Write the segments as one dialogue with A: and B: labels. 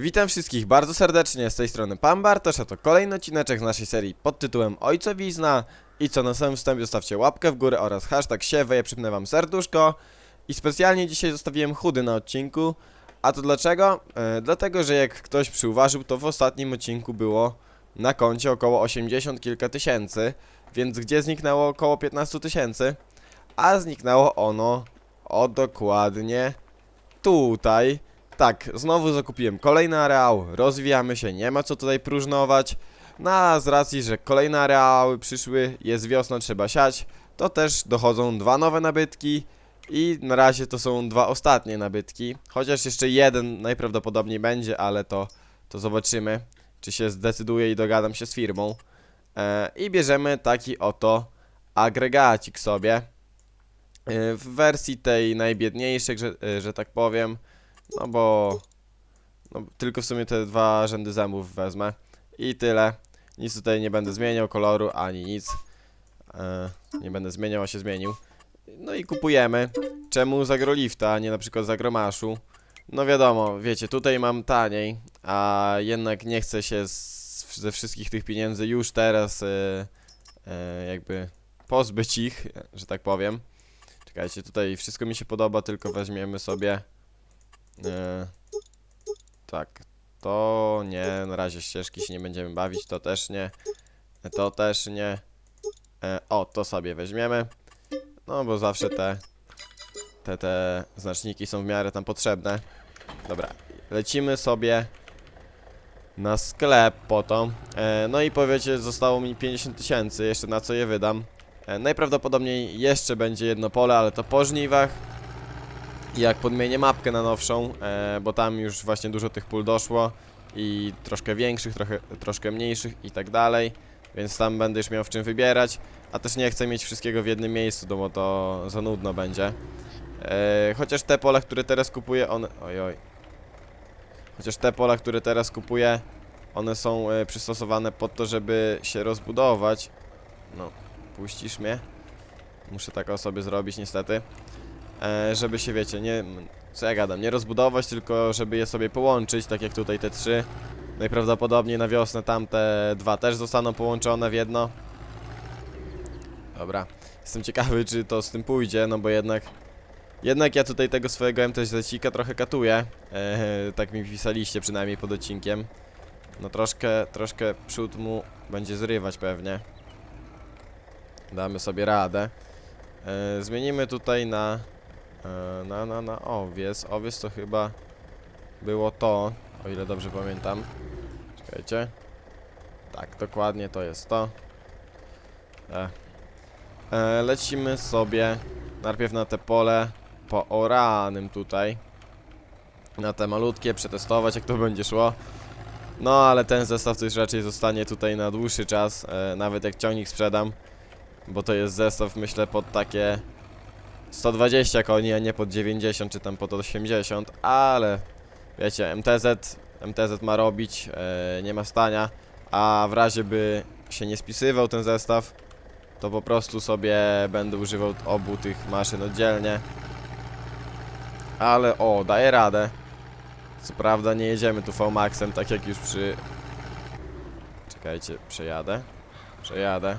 A: Witam wszystkich bardzo serdecznie, z tej strony Pan Bartosz, a to kolejny odcineczek z naszej serii pod tytułem Ojcowizna i co na samym wstępie zostawcie łapkę w górę oraz hashtag siewe, ja przypnę wam serduszko i specjalnie dzisiaj zostawiłem chudy na odcinku, a to dlaczego? E, dlatego, że jak ktoś przyuważył, to w ostatnim odcinku było na koncie około 80 kilka tysięcy, więc gdzie zniknęło około 15 tysięcy? A zniknęło ono o dokładnie tutaj. Tak, znowu zakupiłem kolejny areał, rozwijamy się, nie ma co tutaj próżnować. No a z racji, że kolejne areały przyszły, jest wiosna, trzeba siać, to też dochodzą dwa nowe nabytki i na razie to są dwa ostatnie nabytki. Chociaż jeszcze jeden najprawdopodobniej będzie, ale to, to zobaczymy, czy się zdecyduję i dogadam się z firmą. E, I bierzemy taki oto agregacik sobie. E, w wersji tej najbiedniejszej, że, e, że tak powiem. No bo no, tylko w sumie te dwa rzędy zębów wezmę. I tyle. Nic tutaj nie będę zmieniał, koloru ani nic. E, nie będę zmieniał, a się zmienił. No i kupujemy. Czemu z agrolifta, a nie na przykład z agromaszu? No wiadomo, wiecie, tutaj mam taniej, a jednak nie chcę się z, ze wszystkich tych pieniędzy już teraz e, e, jakby pozbyć ich, że tak powiem. Czekajcie, tutaj wszystko mi się podoba, tylko weźmiemy sobie E, tak, to nie, na razie ścieżki się nie będziemy bawić, to też nie, to też nie. E, o, to sobie weźmiemy, no bo zawsze te, te, te znaczniki są w miarę tam potrzebne. Dobra, lecimy sobie na sklep po to. E, no i powiecie, zostało mi 50 tysięcy, jeszcze na co je wydam. E, najprawdopodobniej jeszcze będzie jedno pole, ale to po żniwach jak podmienię mapkę na nowszą, e, bo tam już właśnie dużo tych pól doszło i troszkę większych, trochę, troszkę mniejszych i tak dalej, więc tam będę już miał w czym wybierać, a też nie chcę mieć wszystkiego w jednym miejscu, no bo to za nudno będzie. E, chociaż te pola, które teraz kupuję, one... Oj. Chociaż te pola, które teraz kupuję, one są e, przystosowane pod to, żeby się rozbudować. No, puścisz mnie? Muszę tak o sobie zrobić niestety żeby się, wiecie, nie, co ja gadam, nie rozbudować, tylko żeby je sobie połączyć, tak jak tutaj te trzy. Najprawdopodobniej na wiosnę tamte dwa też zostaną połączone w jedno. Dobra, jestem ciekawy, czy to z tym pójdzie, no bo jednak, jednak ja tutaj tego swojego MTZ-cika trochę katuję, e, tak mi pisaliście przynajmniej pod odcinkiem. No troszkę, troszkę przód mu będzie zrywać pewnie. Damy sobie radę. E, zmienimy tutaj na E, na, na, na owiec. Owiec to chyba było to, o ile dobrze pamiętam. Czekajcie. Tak, dokładnie to jest to. E. E, lecimy sobie najpierw na te pole pooranym tutaj. Na te malutkie, przetestować jak to będzie szło. No, ale ten zestaw już raczej zostanie tutaj na dłuższy czas, e, nawet jak ciągnik sprzedam. Bo to jest zestaw, myślę, pod takie 120 koni, a nie pod 90 czy tam pod 80, ale wiecie, MTZ, MTZ ma robić, e, nie ma stania, a w razie by się nie spisywał ten zestaw, to po prostu sobie będę używał obu tych maszyn oddzielnie. Ale o, daje radę. Co prawda nie jedziemy tu V-Maxem, tak jak już przy... Czekajcie, przejadę. Przejadę.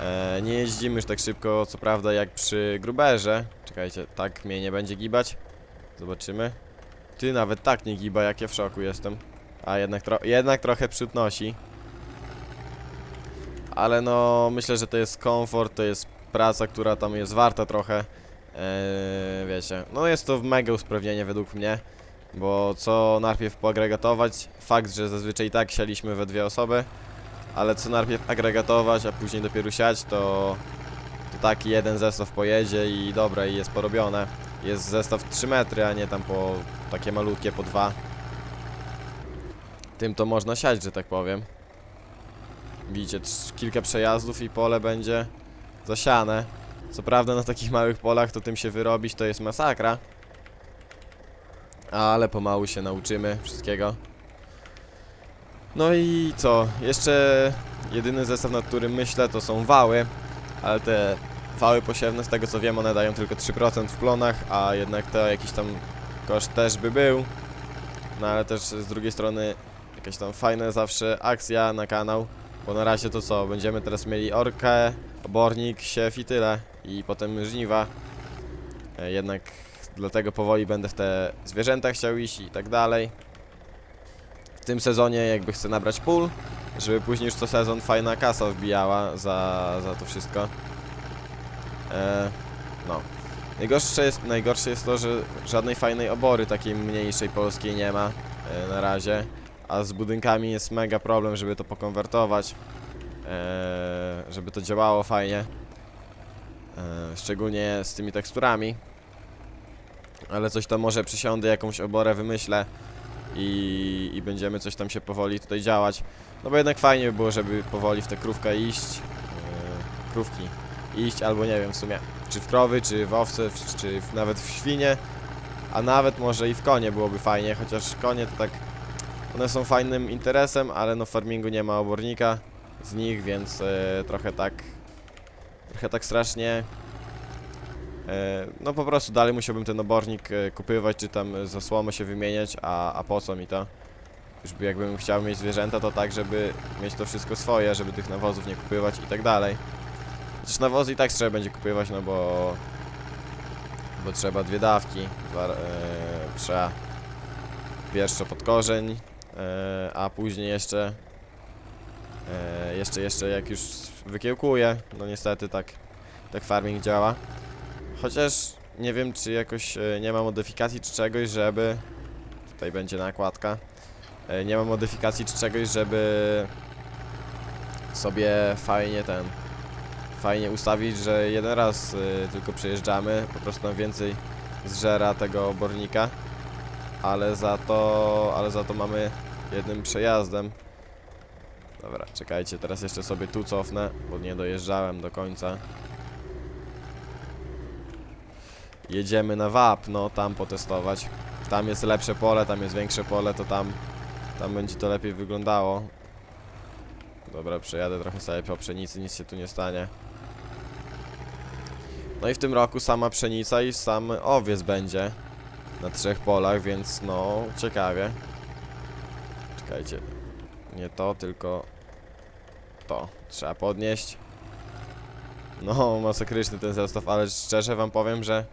A: E, nie jeździmy już tak szybko, co prawda, jak przy gruberze. Czekajcie, tak mnie nie będzie gibać. Zobaczymy. Ty nawet tak nie giba, jak ja w szoku jestem. A jednak, tro jednak trochę przód nosi. Ale no, myślę, że to jest komfort, to jest praca, która tam jest warta trochę. Eee, wiecie, no jest to mega usprawnienie według mnie. Bo co najpierw poagregatować, fakt, że zazwyczaj i tak sialiśmy we dwie osoby ale co najpierw agregatować, a później dopiero siać, to, to taki jeden zestaw pojedzie i dobra, i jest porobione. Jest zestaw 3 metry, a nie tam po takie malutkie po 2. Tym to można siać, że tak powiem. Widzicie, kilka przejazdów i pole będzie zasiane. Co prawda na takich małych polach to tym się wyrobić to jest masakra. Ale pomału się nauczymy wszystkiego. No i co? Jeszcze jedyny zestaw, nad którym myślę, to są wały, ale te wały posiewne, z tego co wiem, one dają tylko 3% w plonach, a jednak to jakiś tam koszt też by był. no ale też z drugiej strony jakaś tam fajna zawsze akcja na kanał, bo na razie to co, będziemy teraz mieli orkę, obornik, siew i tyle i potem żniwa. E, Jednak dlatego powoli będę w te zwierzęta chciał iść i tak dalej. W tym sezonie jakby chcę nabrać pól, żeby później już co sezon fajna kasa wbijała za, za to wszystko. E, no. Najgorsze jest, najgorsze jest to, że żadnej fajnej obory takiej mniejszej polskiej nie ma e, na razie, a z budynkami jest mega problem, żeby to pokonwertować, e, żeby to działało fajnie, e, szczególnie z tymi teksturami. Ale coś tam może przysiądę, jakąś oborę wymyślę i, i będziemy coś tam się powoli tutaj działać. No bo jednak fajnie by było, żeby powoli w tę krówkę iść, e, krówki iść, albo nie wiem w sumie, czy w krowy, czy w owce, w- czy w, nawet w świnie, a nawet może i w konie byłoby fajnie, chociaż konie to tak, one są fajnym interesem, ale no w farmingu nie ma obornika z nich, więc e, trochę tak, trochę tak strasznie, no po prostu dalej musiałbym ten obornik e, kupywać, czy tam za słomę się wymieniać, a, a po co mi to? Już by jakbym chciał mieć zwierzęta, to tak, żeby mieć to wszystko swoje, żeby tych nawozów nie kupywać i tak dalej. Chociaż nawozy i tak trzeba będzie kupywać, no bo... Bo trzeba dwie dawki. Dwa, e, trzeba pierwsze pod korzeń, e, a później jeszcze... E, jeszcze, jeszcze jak już wykiełkuje, no niestety tak, tak farming działa. Chociaż nie wiem, czy jakoś e, nie ma modyfikacji czy czegoś, żeby... Tutaj będzie nakładka. E, nie ma modyfikacji czy czegoś, żeby sobie fajnie ten fajnie ustawić, że jeden raz y, tylko przejeżdżamy, po prostu nam więcej zżera tego obornika, ale za to, ale za to mamy jednym przejazdem. Dobra, czekajcie, teraz jeszcze sobie tu cofnę, bo nie dojeżdżałem do końca. Jedziemy na Wapno, tam potestować. Tam jest lepsze pole, tam jest większe pole, to tam, tam będzie to lepiej wyglądało. Dobra, przejadę trochę sobie po pszenicy, nic się tu nie stanie. No i w tym roku sama pszenica i sam owiec będzie na trzech polach, więc no ciekawie. Czekajcie. Nie to, tylko to. Trzeba podnieść. No, masakryczny ten zestaw, ale szczerze wam powiem, że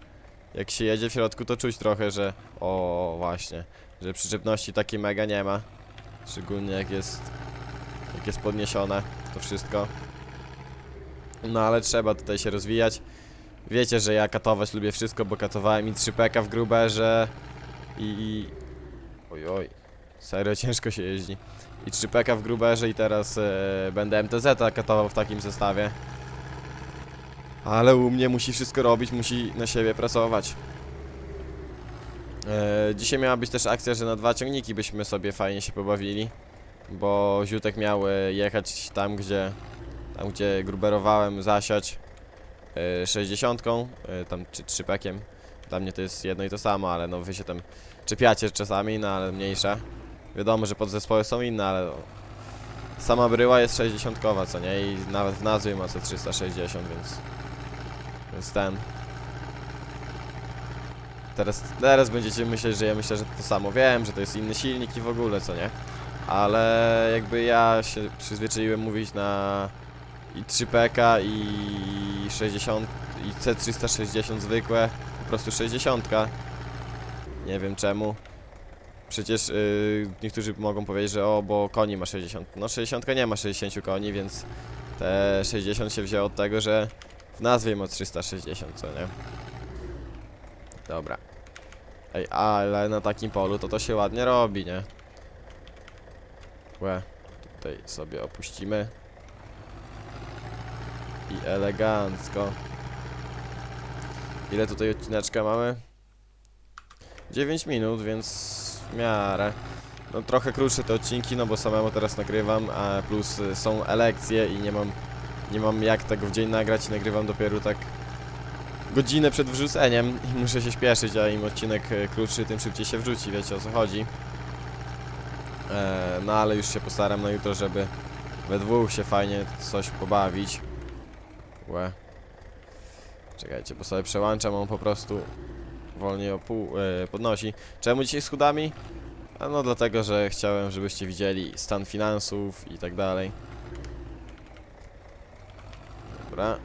A: jak się jedzie w środku, to czuć trochę, że o właśnie, że przyczepności takiej mega nie ma. Szczególnie jak jest jak jest podniesione to wszystko. No ale trzeba tutaj się rozwijać. Wiecie, że ja katować lubię wszystko, bo katowałem i 3PK w gruberze i... i... Oj, oj. Serio, ciężko się jeździ. I 3PK w gruberze i teraz e, będę MTZ katował w takim zestawie. Ale u mnie musi wszystko robić, musi na siebie pracować. E, dzisiaj miała być też akcja, że na dwa ciągniki byśmy sobie fajnie się pobawili. Bo Ziutek miał e, jechać tam, gdzie... Tam, gdzie gruberowałem, zasiać e, 60, e, tam czy 3 pekiem. Dla mnie to jest jedno i to samo, ale no wy się tam czepiacie czasami, no ale mniejsza. Wiadomo, że podzespoły są inne, ale sama bryła jest 60, co nie? I nawet w nazwie ma co 360, więc więc ten. Teraz, teraz będziecie myśleć, że ja myślę, że to samo wiem, że to jest inny silnik i w ogóle, co nie? Ale jakby ja się przyzwyczaiłem mówić na i 3PK i 60 i C360 zwykłe, po prostu 60. Nie wiem czemu. Przecież yy, niektórzy mogą powiedzieć, że o, bo koni ma 60. No 60 nie ma 60 koni, więc te 60 się wzięło od tego, że w nazwie ma 360, co nie? Dobra. Ej, ale na takim polu to to się ładnie robi, nie? Łe, tutaj sobie opuścimy. I elegancko. Ile tutaj odcineczka mamy? 9 minut, więc w miarę. No trochę krótsze te odcinki, no bo samemu teraz nagrywam, a plus y, są elekcje i nie mam nie mam jak tego w dzień nagrać i nagrywam dopiero tak godzinę przed wrzuceniem i muszę się śpieszyć, a im odcinek e, krótszy, tym szybciej się wrzuci, wiecie o co chodzi. E, no ale już się postaram na jutro, żeby we dwóch się fajnie coś pobawić. Łe. Czekajcie, bo sobie przełączam, on po prostu wolniej o pół e, podnosi. Czemu dzisiaj z chudami? A no dlatego, że chciałem, żebyście widzieli stan finansów i tak dalej. Dobra.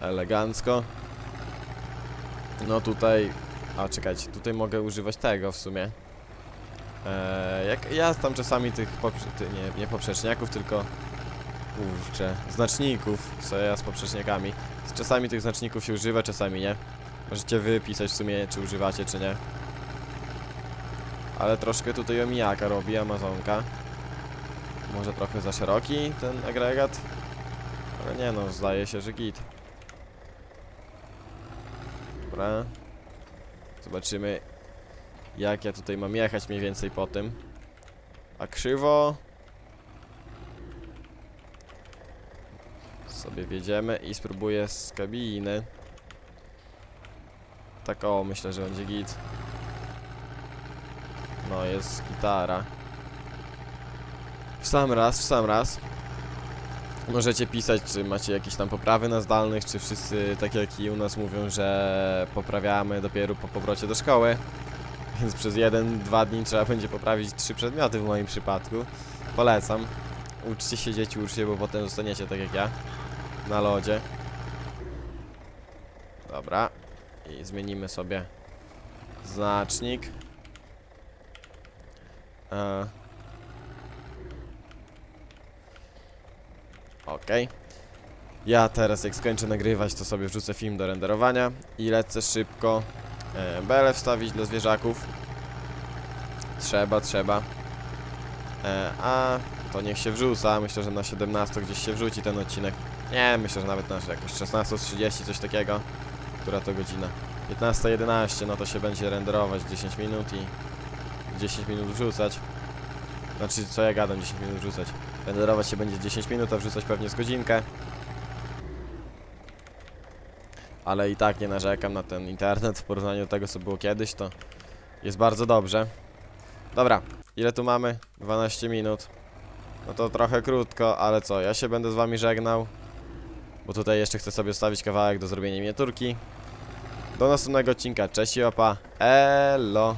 A: Elegancko. No tutaj... A czekajcie, tutaj mogę używać tego w sumie. Eee, jak ja tam czasami tych poprze ty, nie, nie poprzeczniaków, tylko kurczę, znaczników, co ja z poprzeczniakami. Czasami tych znaczników się używa, czasami nie. Możecie wypisać w sumie, czy używacie, czy nie. Ale troszkę tutaj omijaka robi Amazonka. Może trochę za szeroki ten agregat. Ale nie no, zdaje się, że git. Dobra. Zobaczymy jak ja tutaj mam jechać mniej więcej po tym. A krzywo... Sobie wjedziemy i spróbuję z kabiny. Tak o, myślę, że będzie git. No, jest gitara. W sam raz, w sam raz. Możecie pisać, czy macie jakieś tam poprawy na zdalnych, czy wszyscy, tak jak i u nas, mówią, że poprawiamy dopiero po powrocie do szkoły. Więc przez jeden, dwa dni trzeba będzie poprawić trzy przedmioty w moim przypadku. Polecam. Uczcie się dzieci, uczcie, bo potem zostaniecie tak jak ja. Na lodzie. Dobra. I zmienimy sobie znacznik. E. Okej. Ja teraz jak skończę nagrywać, to sobie wrzucę film do renderowania i lecę szybko e, bele wstawić dla zwierzaków. Trzeba, trzeba. E, a to niech się wrzuca. Myślę, że na 17 gdzieś się wrzuci ten odcinek. Nie, myślę, że nawet na jakoś 16.30, coś takiego. Która to godzina? 15.11, no to się będzie renderować 10 minut i 10 minut wrzucać. Znaczy, co ja gadam, 10 minut wrzucać. Renderować się będzie 10 minut, a wrzucać pewnie z godzinkę. Ale i tak nie narzekam na ten internet w porównaniu do tego, co było kiedyś, to jest bardzo dobrze. Dobra, ile tu mamy? 12 minut. No to trochę krótko, ale co, ja się będę z wami żegnał. Bo tutaj jeszcze chcę sobie stawić kawałek do zrobienia miniaturki. Do następnego odcinka, cześć i opa, elo.